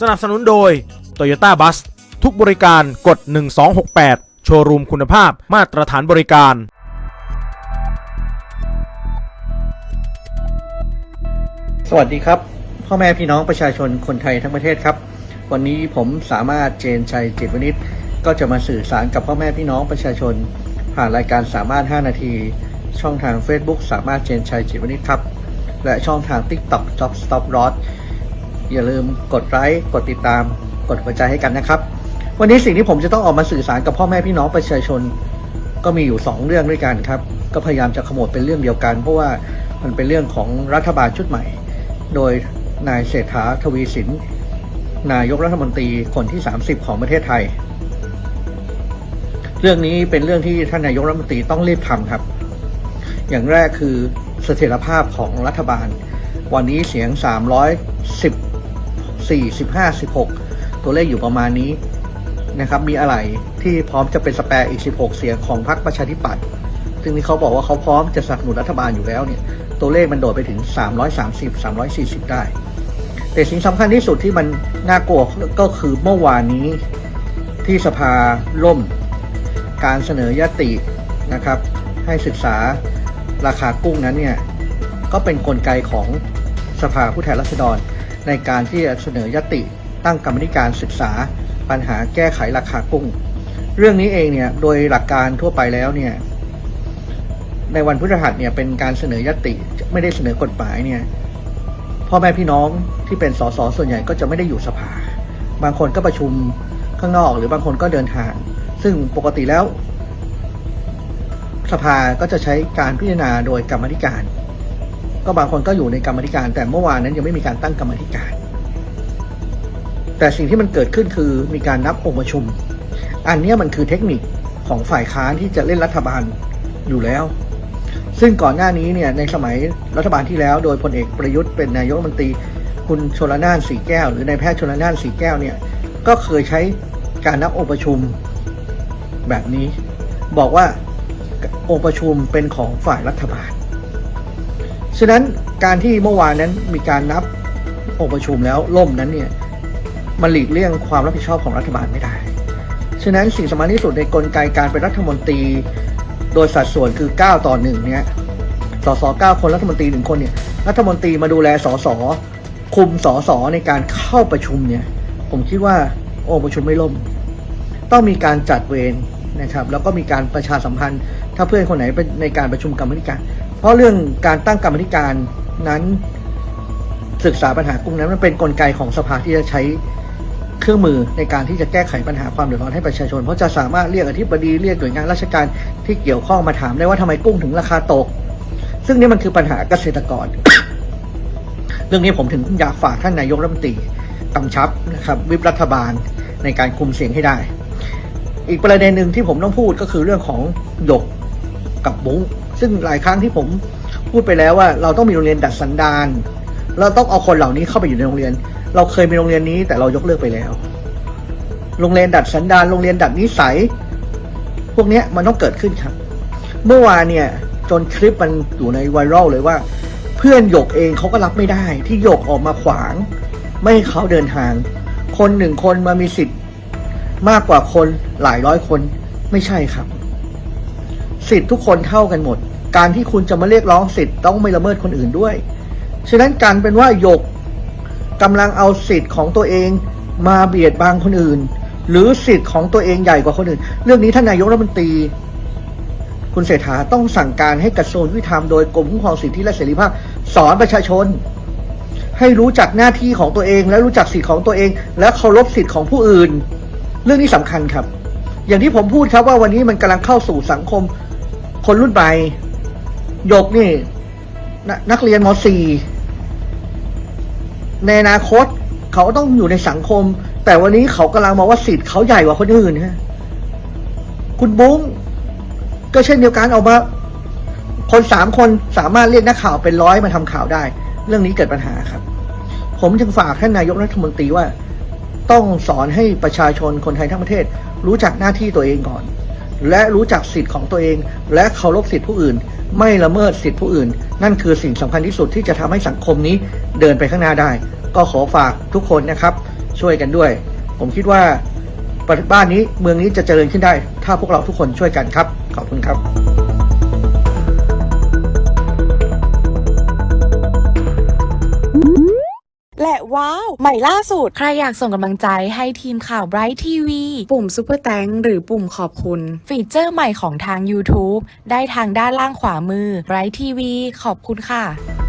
สนับสนุนโดย Toyota Bus ทุกบริการกด 1268 โชว์รูมคุณภาพมาตรฐานบริการ สวัสดีครับ พ่อแม่พี่น้องประชาชนคนไทยทั้งประเทศครับ วันนี้ผมสามารถเจนชัยจิตวณิชก็จะมาสื่อสารกับพ่อแม่พี่น้องประชาชน ผ่านรายการสามารถ 5 นาที ช่องทาง Facebook สามารถเจนชัยจิตวณิชครับ และช่องทาง TikTok Job Stop Loss อย่าลืมกดไลค์กดติดตาม กดหัวใจให้กันนะครับ วันนี้สิ่งที่ผมจะต้องออกมาสื่อสารกับพ่อแม่พี่น้องประชาชน ก็มีอยู่ 2 เรื่องด้วยกันครับ ก็พยายามจะขโมดเป็นเรื่องเดียวกัน เพราะว่ามันเป็นเรื่องของรัฐบาลชุดใหม่ โดยนายเศรษฐาทวีสิน นายกรัฐมนตรีคนที่ 30 ของประเทศไทย เรื่องนี้เป็นเรื่องที่ท่านนายกรัฐมนตรีต้องรีบทำครับ อย่างแรกคือเสถียรภาพของรัฐบาล วันนี้เสียง 310 4 15 16 ตัวเลขอยู่ประมาณนี้นะครับ มีอะไรที่พร้อมจะเป็นสแปร์อีก 16 เสียงของพรรคประชาธิปัตย์ซึ่งนี่เขาบอกว่าเขาพร้อมจะสนับสนุนรัฐบาลอยู่แล้วเนี่ย ตัวเลขมันโดดไปถึง 330 340 ได้ แต่สิ่งสำคัญที่สุดที่มันน่ากลัวก็คือเมื่อวานนี้ที่สภาล่ม การเสนอยตินะครับ ให้ศึกษาราคากุ้งนั้นเนี่ย ก็เป็นนกลไกของสภาผู้แทนราษฎร ในการที่จะเสนอยติตั้งกรรมธิการศึกษา ปัญหาแก้ไขราคากุ้ง เรื่องนี้เองเนี่ยโดยหลักการทั่วไปแล้วเนี่ยในวันพฤหัสเนี่ยเป็นการเสนอยติไม่ได้เสนอกฎหมายเนี่ยพ่อแม่พี่น้องที่เป็นสสส่วนใหญ่ก็จะไม่ได้อยู่สภา บางคนก็ประชุมข้างนอก หรือบางคนก็เดินทาง ซึ่งปกติแล้ว สภาก็จะใช้การพิจารณาโดยกรรมธิการ ก็บางคนก็อยู่ในกรรมธิการ แต่เมื่อวานนั้นยังไม่มีการตั้งกรรมธิการ แต่สิ่งที่มันเกิดขึ้นคือมีการนับองค์ประชุม อันนี้มันคือเทคนิคของฝ่ายค้านที่จะเล่นรัฐบาลอยู่แล้ว ซึ่งก่อนหน้านี้เนี่ยในสมัยรัฐบาลที่แล้ว โดยพลเอกประยุทธ์เป็นนายกรัฐมนตรีคุณชลนานสีแก้ว หรือนายแพทย์ชลนานสีแก้วเนี่ยก็เคยใช้การนับองค์ประชุมแบบนี้ บอกว่าองค์ประชุมเป็นของฝ่ายรัฐบาล ฉะนั้นการที่เมื่อวานนั้นมีการนับองค์ประชุมแล้วล่มนั้นเนี่ยมันหลีกเลี่ยงความรับผิดชอบของรัฐบาลไม่ได้ ฉะนั้นสิ่งสำคัญที่สุดในกลไกการเป็นรัฐมนตรี โดยสัดส่วนคือ 9 ต่อ1เนี่ยสส9คนรัฐมนตรีหนึ่งคนเนี่ยรัฐมนตรีมาดูแลสสคุมสสในการเข้าประชุมเนี่ยผมคิดว่าองค์ประชุมไม่ล่ม ต้องมีการจัดเวรนะครับ แล้วก็มีการประชาสัมพันธ์ ถ้าเพื่อนคนไหนเป็นในการประชุมกรรมธิการ เพราะเรื่องการตั้งกรรมธิการนั้นศึกษาปัญหากุ้งนั้นมันเป็นนกลไกของสภาที่จะใช้เครื่องมือในการที่จะแก้ไขปัญหาความเดือดร้อนให้ประชาชน เพราะจะสามารถเรียกอธิบดีเรียกหน่วยงานราชการที่เกี่ยวข้องมาถามได้ว่าทำไมกุ้งถึงราคาตก ซึ่งนี่มันคือปัญหาเกษตรกร เรื่องนี้ผมถึงอยากฝากท่านนายกรัฐมนตรีกำชับนะครับวิปรัฐบาลในการคุมเสียงให้ได้ อีกประเด็นหนึ่งที่ผมต้องพูดก็คือเรื่องของหยกกับบุ้ง ซึ่งหลายครั้งที่ผมพูดไปแล้วว่า เราต้องมีโรงเรียนดัดสันดานเราต้องเอาคนเหล่านี้เข้าไปอยู่ในโรงเรียน เราเคยมีโรงเรียนนี้แต่เรายกเลิกไปแล้ว โรงเรียนดัดสันดานโรงเรียนดัดนิสัย พวกนี้มันต้องเกิดขึ้นครับ เมื่อวานเนี่ยจนคลิปมันอยู่ในไวรัลเลยว่า เพื่อนหยกเองเขาก็รับไม่ได้ ที่หยกออกมาขวาง ไม่ให้เขาเดินทาง คนหนึ่งคนมามีสิทธิ์มากกว่าคนหลายร้อยคนไม่ใช่ครับ สิทธิ์ทุกคนเท่ากันหมด การที่คุณจะมาเรียกร้องสิทธิ์ต้องไม่ละเมิดคนอื่นด้วย ฉะนั้นการเป็นว่าหยกกำลังเอาสิทธิ์ของตัวเองมาเบียดบังคนอื่น หรือสิทธิ์ของตัวเองใหญ่กว่าคนอื่น เรื่องนี้ท่านนายกรัฐมนตรี คุณเศรษฐาต้องสั่งการให้กระทรวงยุติธรรมโดยกรมคุ้มครองสิทธิและเสรีภาพ สอนประชาชน ให้รู้จักหน้าที่ของตัวเอง และรู้จักสิทธิ์ของตัวเอง และเคารพสิทธิ์ของผู้อื่น เรื่องนี้สำคัญครับ อย่างที่ผมพูดครับว่าวันนี้มันกำลังเข้าสู่สังคม คนรุ่นใหม่หยกนี่นนักเรียนม .4 ในอนาคต เขาต้องอยู่ในสังคม แต่วันนี้เขากำลังมองว่าสิทธิ์เขาใหญ่กว่าคนอื่นฮะคุณบุ้งก็เช่นเดียวกันออกมา คนสามคนสามารถเรียกนักข่าวเป็นร้อยมาทำข่าวได้ เรื่องนี้เกิดปัญหาครับ ผมจึงฝากท่านนายกรัฐมนตรีว่า ต้องสอนให้ประชาชนคนไทยทั้งประเทศ รู้จักหน้าที่ตัวเองก่อน และรู้จักสิทธิ์ของตัวเอง และเคารพสิทธิผู้อื่น ไม่ละเมิดสิทธิผู้อื่น นั่นคือสิ่งสำคัญที่สุดที่จะทำให้สังคมนี้เดินไปข้างหน้าได้ ก็ขอฝากทุกคนนะครับ ช่วยกันด้วย ผมคิดว่าบ้านนี้เมืองนี้จะเจริญขึ้นได้ ถ้าพวกเราทุกคนช่วยกันครับ ขอบคุณครับ ว้าว ใหม่ล่าสุด ใครอยากส่งกำลังใจให้ทีมข่าว Bright TV ปุ่ม Super t h a n k หรือปุ่มขอบคุณ ฟีเจอร์ใหม่ของทาง YouTube ได้ทางด้านล่างขวามือ Bright TV ขอบคุณค่ะ